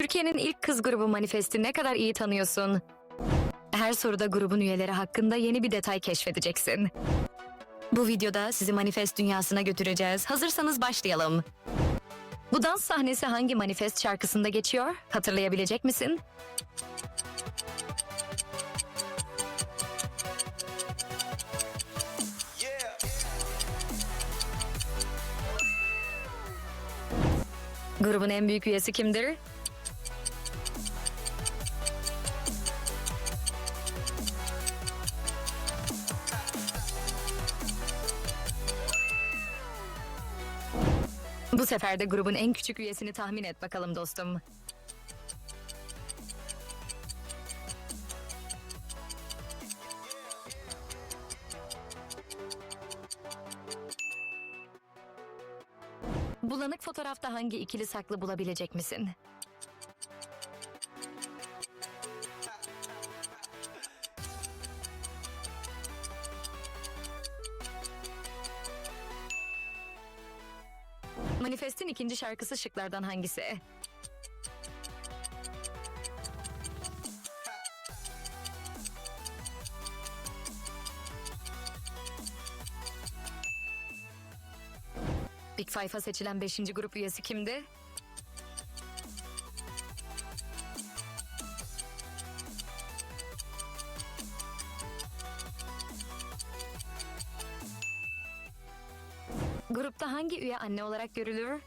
Türkiye'nin ilk kız grubu Manifest'i ne kadar iyi tanıyorsun? Her soruda grubun üyeleri hakkında yeni bir detay keşfedeceksin. Bu videoda sizi Manifest dünyasına götüreceğiz. Hazırsanız başlayalım. Bu dans sahnesi hangi Manifest şarkısında geçiyor? Hatırlayabilecek misin? Grubun en büyük üyesi kimdir? Bu sefer de grubun en küçük üyesini tahmin et bakalım dostum. Bulanık fotoğrafta hangi ikili saklı bulabilecek misin? Manifest'in ikinci şarkısı şıklardan hangisi? Big Five'a seçilen beşinci grup üyesi kimdi? Grupta hangi üye anne olarak görülür?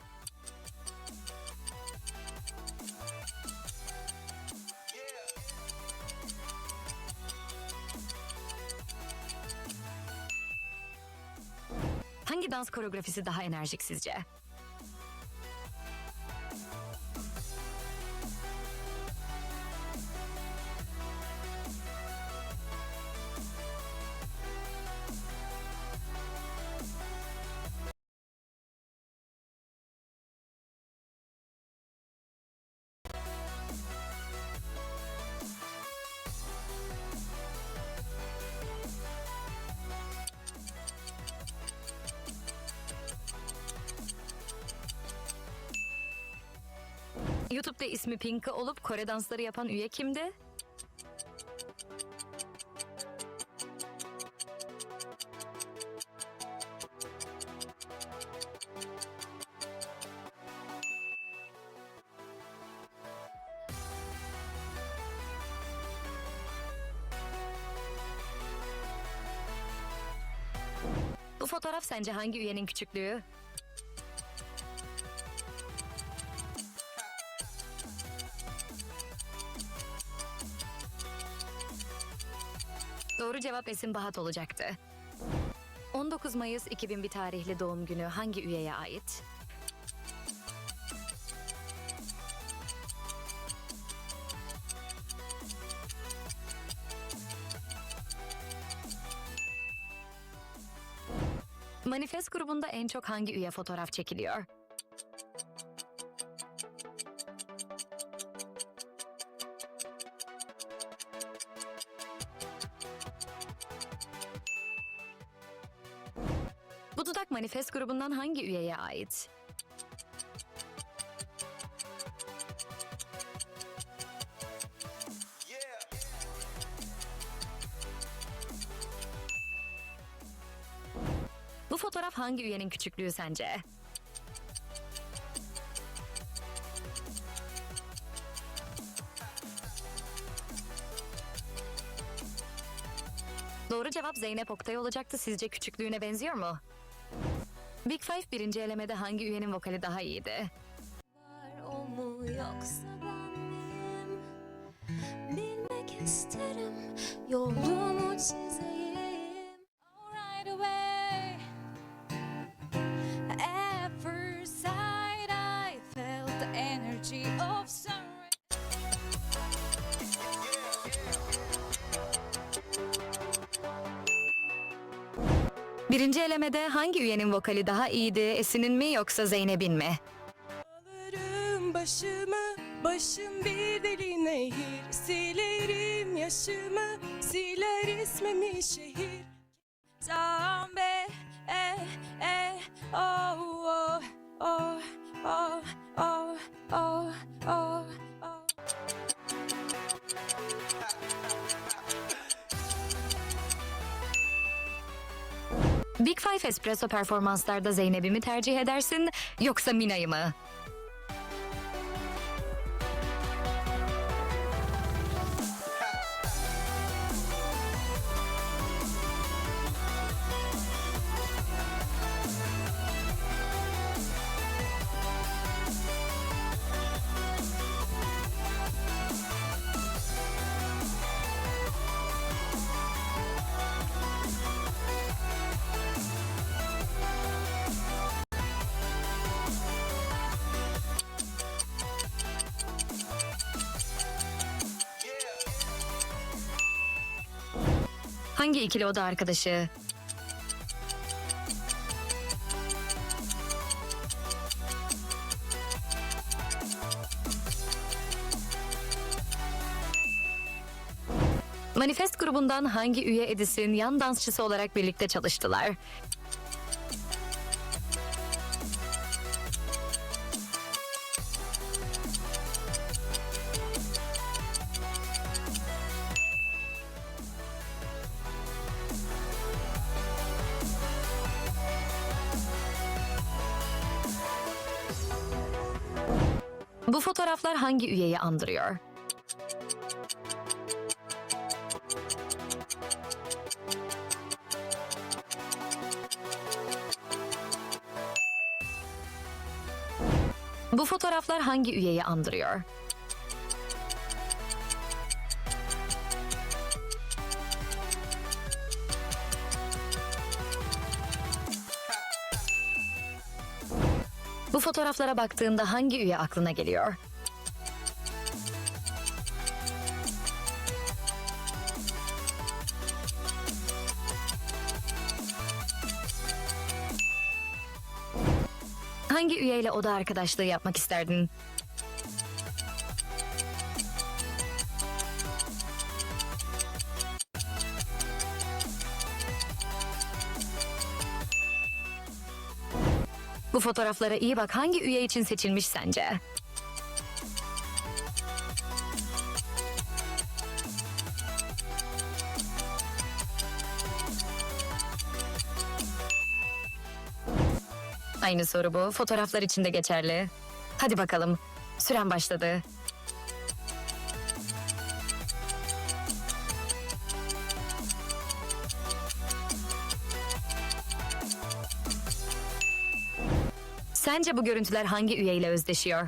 Hangi dans koreografisi daha enerjik sizce? YouTube'da ismi Pinka olup Kore dansları yapan üye kimdi? Bu fotoğraf sence hangi üyenin küçüklüğü? Doğru cevap Esin Bahat olacaktı. 19 Mayıs 2001 tarihli doğum günü hangi üyeye ait? Manifest grubunda en çok hangi üye fotoğraf çekiliyor? Bu dudak manifest grubundan hangi üyeye ait? Bu fotoğraf hangi üyenin küçüklüğü sence? Doğru cevap Zeynep Oktay olacaktı. Sizce küçüklüğüne benziyor mu? Big Five birinci elemede hangi üyenin vokali daha iyiydi? Var o mu yoksa ben miyim? Bilmek isterim yolumu çizeyim Birinci elemede hangi üyenin vokali daha iyiydi? Esin'in mi yoksa Zeynep'in mi? Alırım başımı, başım bir deli nehir Silerim yaşımı, siler ismimi şehir Zambe, Big Five Espresso performanslarda Zeynep'i mi tercih edersin yoksa Mina'yı mı? Hangi ikili oda arkadaşı? Manifest grubundan hangi üye Edis'in yan dansçısı olarak birlikte çalıştılar? Bu fotoğraflar hangi üyeyi andırıyor? Bu fotoğraflar hangi üyeyi andırıyor? Bu fotoğraflara baktığında hangi üye aklına geliyor? Hangi üyeyle oda arkadaşlığı yapmak isterdin? Bu fotoğraflara iyi bak hangi üye için seçilmiş sence? Aynı soru bu. Fotoğraflar için de geçerli. Hadi bakalım. Süren başladı. Sence bu görüntüler hangi üyeyle özdeşiyor?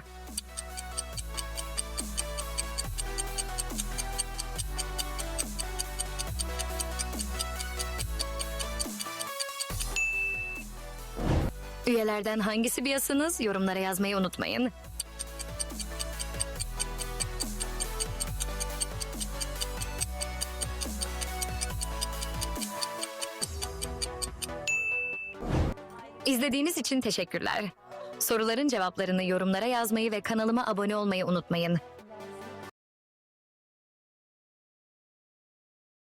Üyelerden hangisi biyasınız? Yorumlara yazmayı unutmayın. İzlediğiniz için teşekkürler. Soruların cevaplarını yorumlara yazmayı ve kanalıma abone olmayı unutmayın.